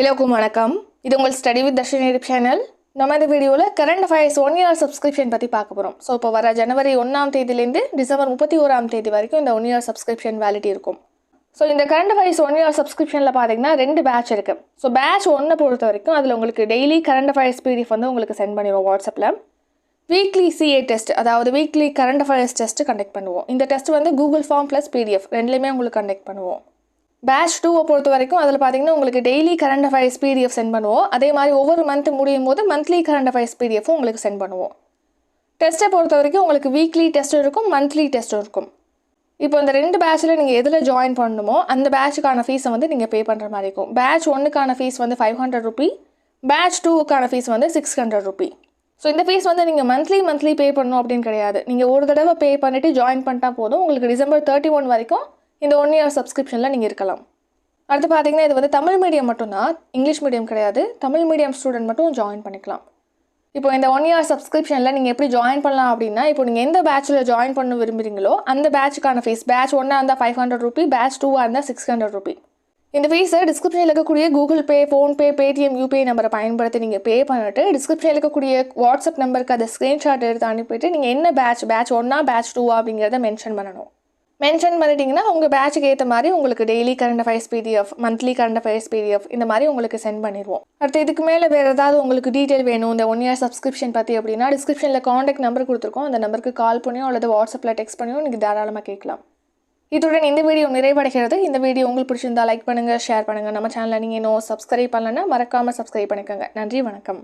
எல்லோருக்கும் வணக்கம். இது உங்கள் study with Dharshini YouTube channel நம்ம இந்த வீடியோவில் current affairs one year subscription பற்றி பார்க்க போகிறோம் ஸோ இப்போ வர ஜனவரி ஒன்றாம் தேதியிலேருந்து டிசம்பர் முப்பத்தி ஓராம் தேதி வரைக்கும் இந்த ஒன் இயர் சப்ஸ்கிரிப்ஷன் வேலிட்டி இருக்கும். ஸோ இந்த கரண்ட் அஃபேர்ஸ் ஒன் இயர் சப்ஸ்கிரிப்ஷனில் பார்த்தீங்கன்னா ரெண்டு பேட்ச் இருக்குது ஸோ பேட்ச் ஒன்றை பொறுத்த வரைக்கும் அதில் உங்களுக்கு டெய்லி கரண்ட் அஃபேர்ஸ் பிடிஎஃப் வந்து உங்களுக்கு சென்ட் பண்ணிடுவோம் வாட்ஸ்அப்பில் வீக்லி சிஏ டெஸ்ட் அதாவது weekly current affairs test conduct பண்ணுவோம். இந்த டெஸ்ட் வந்து கூகுள் ஃபார்ம் ப்ளஸ் பிடிஎஃப் ரெண்டுலேயுமே உங்களுக்கு கண்டக்ட் பண்ணுவோம். பேட்ச் டூவை பொறுத்த வரைக்கும் அதில் பார்த்தீங்கன்னா உங்களுக்கு daily current affairs PDF send பண்ணுவோம். அதே மாதிரி ஒவ்வொரு மந்த் முடியும் போது மந்த்லி கரண்ட் அஃபேர்ஸ் பிடிஎஃப்பும் உங்களுக்கு சென்ட் பண்ணுவோம். டெஸ்ட்டை பொறுத்த வரைக்கும் உங்களுக்கு வீக்லி டெஸ்ட்டும் இருக்கும் மந்த்லி டெஸ்ட்டும் இருக்கும். இப்போ இந்த ரெண்டு பேட்சில் நீங்கள் எதில் ஜாயின் பண்ணணுமோ அந்த பேட்சுக்கான ஃபீஸை வந்து நீங்கள் பே பண்ணுற மாதிரி இருக்கும். பேட்ச் ஒன்றுக்கான ஃபீஸ் வந்து ஃபைவ் ஹண்ட்ரட் ருபி பேட்ச் டூவுக்கான ஃபீஸ் வந்து சிக்ஸ் ஹண்ட்ரட் ருபி ஸோ இந்த ஃபீஸ் வந்து நீங்கள் மந்த்லி மந்த்லி பே பண்ணணும் அப்படின்னு கிடையாது. நீங்கள் ஒரு தடவை பே பண்ணிவிட்டு ஜாயின் பண்ணிட்டா போதும். உங்களுக்கு டிசம்பர் தேர்ட்டி ஒன் வரைக்கும் இந்த ஒன் இயர் சப்ஸ்கிரிப்ஷனில் நீங்கள் இருக்கலாம். அடுத்து பார்த்தீங்கன்னா இது வந்து தமிழ் மீடியம் மட்டும்தான் இங்கிலீஷ் மீடியம் கிடையாது. தமிழ் மீடியம் ஸ்டூடெண்ட் மட்டும் ஜாயின் பண்ணிக்கலாம். இப்போ இந்த ஒன் இயர் சப்ஸ்கிரிப்ஷனில் நீங்கள் எப்படி ஜாயின் பண்ணலாம் அப்படின்னா இப்போ நீங்கள் எந்த பேட்சில் ஜாயின் பண்ண விரும்புகிறீங்களோ அந்த பேட்சுக்கான ஃபீஸ் பேட்ச் ஒன்னாக இருந்தால் ஃபைவ் ஹண்ட்ரட் ருபி பேட்ச் டூவாக இருந்தால் சிக்ஸ் ஹண்ட்ரட் ருபி இந்த ஃபீஸை டிஸ்கிரிப்ஷனில் இருக்கக்கூடிய Google Pay PhonePe Paytm UPI நம்பரை பயன்படுத்தி நீங்கள் பே பண்ணிட்டு டிஸ்கிரிப்ஷனில் இருக்கக்கூடிய வாட்ஸ்அப் நம்பருக்கு அதை ஸ்க்ரீன்ஷாட் எடுத்து அனுப்பிட்டு நீங்கள் என்ன பேட்ச் பேட்ச் ஒன்னா பேட்ச் டூவா அப்படிங்கிறத மென்ஷன் பண்ணணும். மென்ஷன் பண்ணிட்டீங்கன்னா உங்கள் பேட்சுக்கு ஏற்ற மாதிரி உங்களுக்கு daily current affairs PDF monthly current affairs PDF இந்த மாதிரி உங்களுக்கு சென்ட் பண்ணிடுவோம் அடுத்து இதுக்கு மேலே வேறு ஏதாவது உங்களுக்கு டீட்டெயில் வேணும் இந்த ஒன் இயர் சப்ஸ்கிரிப்ஷன் பற்றி அப்படின்னா டிஸ்கிரிப்ஷனில் காண்டாக்ட் நம்பர் கொடுத்துருக்கோம். அந்த நம்பருக்கு கால் பண்ணியோ அல்லது வாட்ஸ்அப்பில் டெக்ஸ்ட் பண்ணியோ நீங்கள் தாராளமாக கேட்கலாம். இதுடன் இந்த வீடியோ நிறைவடைகிறது. இந்த வீடியோ உங்களுக்கு பிடிச்சிருந்தா லைக் பண்ணுங்கள் ஷேர் பண்ணுங்கள் நம்ம சேனலை நீங்கள் இன்னும் சப்ஸ்கிரைப் பண்ணலன்னா மறக்காமல் சப்ஸ்கிரைப் பண்ணிக்கோங்க. நன்றி வணக்கம்.